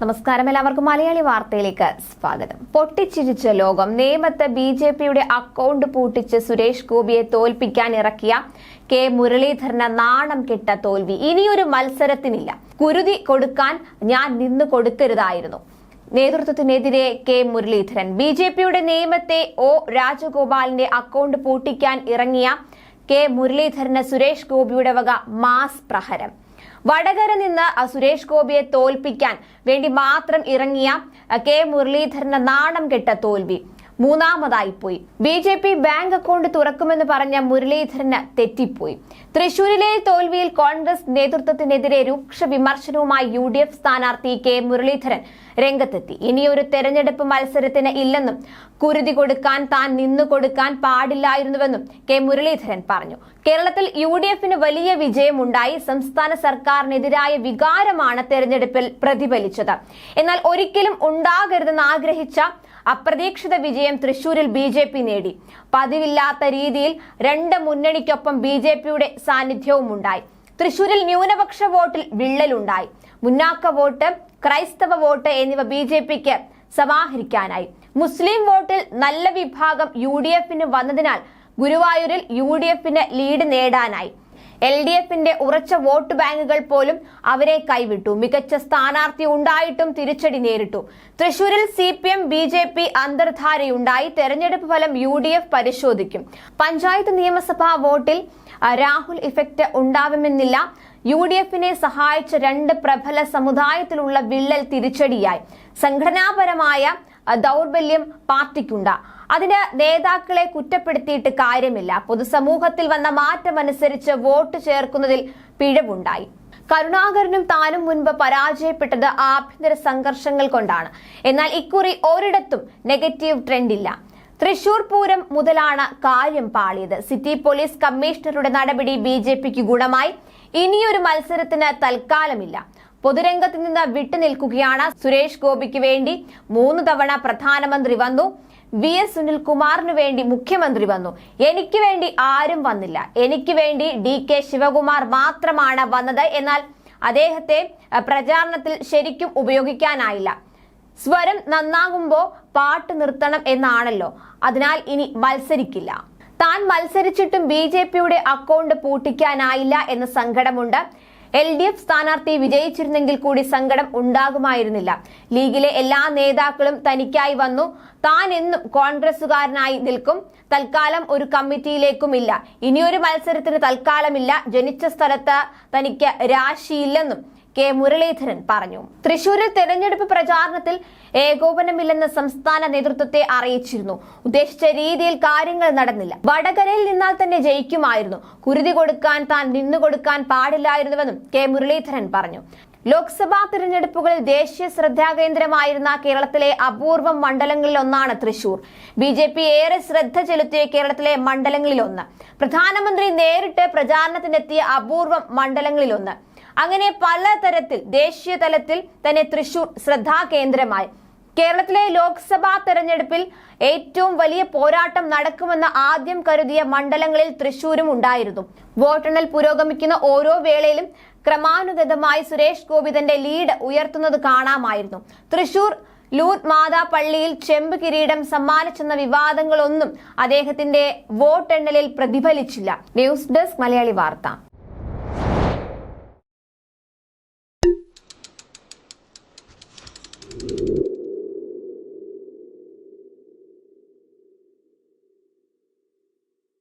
നമസ്കാരം. എല്ലാവർക്കും മലയാളി വാർത്തയിലേക്ക് സ്വാഗതം. പൊട്ടിച്ചിരിച്ച ലോകം. നേമത്ത് ബി ജെ പിയുടെ അക്കൗണ്ട് പൂട്ടിച്ച് സുരേഷ് ഗോപിയെ തോൽപ്പിക്കാൻ ഇറക്കിയ കെ മുരളീധരന് നാണം കെട്ട തോൽവി. ഇനിയൊരു മത്സരത്തിനില്ല. കുരുതി കൊടുക്കാൻ ഞാൻ നിന്ന് കൊടുക്കരുതായിരുന്നു. നേതൃത്വത്തിനെതിരെ കെ മുരളീധരൻ. ബി ജെ പിയുടെ നിയമത്തെ ഒ രാജഗോപാലിന്റെ അക്കൗണ്ട് പൂട്ടിക്കാൻ ഇറങ്ങിയ കെ മുരളീധരന് സുരേഷ് ഗോപിയുടെ വക മാസ് പ്രഹരം. വടകര നിന്ന് സുരേഷ് ഗോപിയെ തോൽപ്പിക്കാൻ വേണ്ടി മാത്രം ഇറങ്ങിയ കെ. മുരളീധരന് നാണം കെട്ട തോൽവി. മൂന്നാമതായി പോയി B J P bank account തുറക്കുമെന്ന് പറഞ്ഞ മുരളീധരന് തെറ്റിപ്പോയി. തൃശൂരിലെ തോൽവിയിൽ കോൺഗ്രസ് നേതൃത്വത്തിനെതിരെ രൂക്ഷ വിമർശനവുമായി യു ഡി എഫ് സ്ഥാനാർത്ഥി കെ മുരളീധരൻ രംഗത്തെത്തി. ഇനിയൊരു തെരഞ്ഞെടുപ്പ് മത്സരത്തിന് ഇല്ലെന്നും കുരുതി കൊടുക്കാൻ താൻ നിന്നു കൊടുക്കാൻ പാടില്ലായിരുന്നുവെന്നും കെ മുരളീധരൻ പറഞ്ഞു. കേരളത്തിൽ യു ഡി എഫിന് വലിയ വിജയമുണ്ടായി. സംസ്ഥാന സർക്കാരിനെതിരായ വികാരമാണ് തെരഞ്ഞെടുപ്പിൽ പ്രതിഫലിച്ചത്. എന്നാൽ ഒരിക്കലും ഉണ്ടാകരുതെന്ന് ആഗ്രഹിച്ച അപ്രതീക്ഷിത വിജയം തൃശൂരിൽ ബി ജെ പി നേടി. പതിവില്ലാത്ത രീതിയിൽ രണ്ട് മുന്നണിക്കൊപ്പം ബി ജെ പിയുടെ സാന്നിധ്യവും ഉണ്ടായി തൃശൂരിൽ ന്യൂനപക്ഷ വോട്ടിൽ വിള്ളലുണ്ടായി. മുന്നാക്ക വോട്ട് ക്രൈസ്തവ വോട്ട് എന്നിവ ബി ജെ പിക്ക് സമാഹരിക്കാനായി. മുസ്ലിം വോട്ടിൽ നല്ല വിഭാഗം യു ഡി എഫിന് വന്നതിനാൽ ഗുരുവായൂരിൽ യു ഡി എഫിന് ലീഡ് നേടാനായി. എൽ ഡി എഫിന്റെ ഉറച്ച വോട്ട് ബാങ്കുകൾ പോലും അവരെ കൈവിട്ടു. മികച്ച സ്ഥാനാർത്ഥി ഉണ്ടായിട്ടും തിരിച്ചടി നേരിട്ടു. തൃശൂരിൽ C P M B J P അന്തർധാരയുണ്ടായി. തെരഞ്ഞെടുപ്പ് ഫലം യു ഡി എഫ് പരിശോധിക്കും. പഞ്ചായത്ത് നിയമസഭാ വോട്ടിൽ രാഹുൽ ഇഫക്റ്റ് ഉണ്ടാവുമെന്നില്ല. യു ഡി എഫിനെ സഹായിച്ച രണ്ട് പ്രബല സമുദായത്തിലുള്ള വിള്ളൽ തിരിച്ചടിയായി. സംഘടനാപരമായ ദൗർബല്യം പാർട്ടിക്കുണ്ട്. അതിന് നേതാക്കളെ കുറ്റപ്പെടുത്തിയിട്ട് കാര്യമില്ല. പൊതുസമൂഹത്തിൽ വന്ന മാറ്റമനുസരിച്ച് വോട്ട് ചേർക്കുന്നതിൽ പിഴവുണ്ടായി. കരുണാകരനും താനും മുൻപ് പരാജയപ്പെട്ടത് ആഭ്യന്തര സംഘർഷങ്ങൾ കൊണ്ടാണ്. എന്നാൽ ഇക്കുറി ഒരിടത്തും നെഗറ്റീവ് ട്രെൻഡില്ല. തൃശൂർ പൂരം മുതലാണ് കാര്യം പാളിയത്. സിറ്റി പോലീസ് കമ്മീഷണറുടെ നടപടി ബി ഗുണമായി. ഇനിയൊരു മത്സരത്തിന് തൽക്കാലമില്ല. പൊതുരംഗത്ത് നിന്ന് വിട്ടുനിൽക്കുകയാണ് സുരേഷ് ഗോപിക്ക് വേണ്ടി മൂന്ന് തവണ പ്രധാനമന്ത്രി വന്നു. വി എസ് സുനിൽകുമാറിന് വേണ്ടി മുഖ്യമന്ത്രി വന്നു. എനിക്ക് വേണ്ടി ആരും വന്നില്ല. എനിക്ക് വേണ്ടി ഡി കെ ശിവകുമാർ മാത്രമാണ് വന്നത്. എന്നാൽ അദ്ദേഹത്തെ പ്രചാരണത്തിൽ ശരിക്കും ഉപയോഗിക്കാനായില്ല. സ്വരം നന്നാകുമ്പോൾ പാട്ട് നിർത്തണം എന്നാണല്ലോ. അതിനാൽ ഇനി മത്സരിക്കില്ല. താൻ മത്സരിച്ചിട്ടും ബി ജെ പിയുടെ അക്കൗണ്ട് പൂട്ടിക്കാനായില്ല എന്ന സങ്കടമുണ്ട്. എൽ ഡി എഫ് സ്ഥാനാർത്ഥി വിജയിച്ചിരുന്നെങ്കിൽ കൂടി സങ്കടം ഉണ്ടാകുമായിരുന്നില്ല. ലീഗിലെ എല്ലാ നേതാക്കളും തനിക്കായി വന്നു. താൻ എന്നും കോൺഗ്രസുകാരനായി നിൽക്കും. തൽക്കാലം ഒരു കമ്മിറ്റിയിലേക്കും ഇല്ല ഇനിയൊരു മത്സരത്തിന് തൽക്കാലമില്ല. ജനിച്ച സ്ഥലത്ത് തനിക്ക് രാശിയില്ലെന്നും കെ മുരളീധരൻ പറഞ്ഞു. തൃശൂരിൽ തെരഞ്ഞെടുപ്പ് പ്രചാരണത്തിൽ ഏകോപനമില്ലെന്ന് സംസ്ഥാന നേതൃത്വത്തെ അറിയിച്ചിരുന്നു. ഉദ്ദേശിച്ച രീതിയിൽ കാര്യങ്ങൾ നടന്നില്ല. വടകരയിൽ നിന്നാൽ തന്നെ ജയിക്കുമായിരുന്നു. കുരുതി കൊടുക്കാൻ താൻ നിന്നുകൊടുക്കാൻ പാടില്ലായിരുന്നുവെന്നും കെ മുരളീധരൻ പറഞ്ഞു. ലോക്സഭാ തിരഞ്ഞെടുപ്പുകളിൽ ദേശീയ ശ്രദ്ധാകേന്ദ്രമായിരുന്ന കേരളത്തിലെ അപൂർവം മണ്ഡലങ്ങളിൽ ഒന്നാണ് തൃശൂർ. ബി ജെ പി ഏറെ ശ്രദ്ധ ചെലുത്തിയ കേരളത്തിലെ മണ്ഡലങ്ങളിലൊന്ന്. പ്രധാനമന്ത്രി നേരിട്ട് പ്രചാരണത്തിനെത്തിയ അപൂർവം മണ്ഡലങ്ങളിലൊന്ന്. അങ്ങനെ പലതരത്തിൽ ദേശീയ തലത്തിൽ തന്നെ തൃശൂർ ശ്രദ്ധാകേന്ദ്രമായി. കേരളത്തിലെ ലോക്സഭാ തെരഞ്ഞെടുപ്പിൽ ഏറ്റവും വലിയ പോരാട്ടം നടക്കുമെന്ന് ആദ്യം കരുതിയ മണ്ഡലങ്ങളിൽ തൃശൂരും ഉണ്ടായിരുന്നു. വോട്ടെണ്ണൽ പുരോഗമിക്കുന്ന ഓരോ വേളയിലും ക്രമാനുഗതമായി സുരേഷ് ഗോപി തന്റെ ലീഡ് ഉയർത്തുന്നത് കാണാമായിരുന്നു. തൃശൂർ ലൂർദ് മാതാ പള്ളിയിൽ ചെമ്പ് കിരീടം സമ്മാനിച്ചെന്ന വിവാദങ്ങളൊന്നും അദ്ദേഹത്തിന്റെ വോട്ടെണ്ണലിൽ പ്രതിഫലിച്ചില്ല. ന്യൂസ് ഡെസ്ക് മലയാളി വാർത്ത.